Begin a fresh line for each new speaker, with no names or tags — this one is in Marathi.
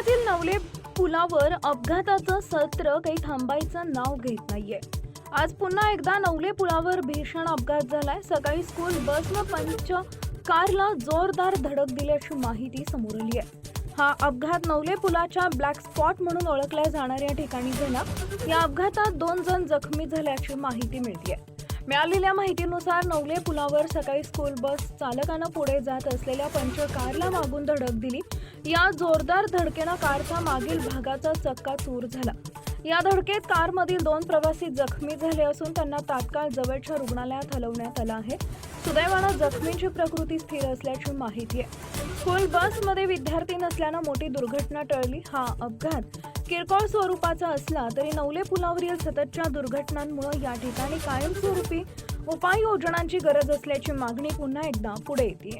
पुण्यातील नवले पुलावर अपघाताचं सत्र काही थांबायचं नाव घेत नाहीये. आज पुन्हा एकदा नवले पुलावर भीषण अपघात झालाय. सकाळी स्कूल बसनं पंच कारला जोरदार धडक दिल्याची माहिती समोर आली आहे. हा अपघात नवले पुलाच्या ब्लॅक स्पॉट म्हणून ओळखल्या जाणाऱ्या ठिकाणी झाला. या अपघातात दोन जण जखमी झाल्याची माहिती मिळते मिळालेल्या माहितीनुसार नवले पुलावर सकाळी स्कूल बस चालकानं पुढे जात असलेल्या पंच कारला मागून धडक दिली. या जोरदार धडकेनं कारचा मागील भागाचा चक्का चूर झाला. या धडकेत कारमधील दोन प्रवासी जखमी झाले असून त्यांना तात्काळ जवळच्या रुग्णालयात हलवण्यात आलं आहे. सुदैवानं जखमींची प्रकृती स्थिर असल्याची माहिती आहे. स्कूल बसमध्ये विद्यार्थी नसल्यानं मोठी दुर्घटना टळली. हा अपघात किरकोळ स्वरूपाचा असला तरी नवले पुलावरील सततच्या दुर्घटनांमुळे या ठिकाणी कायमस्वरूपी उपाययोजनांची गरज असल्याची मागणी पुन्हा एकदा पुढे येते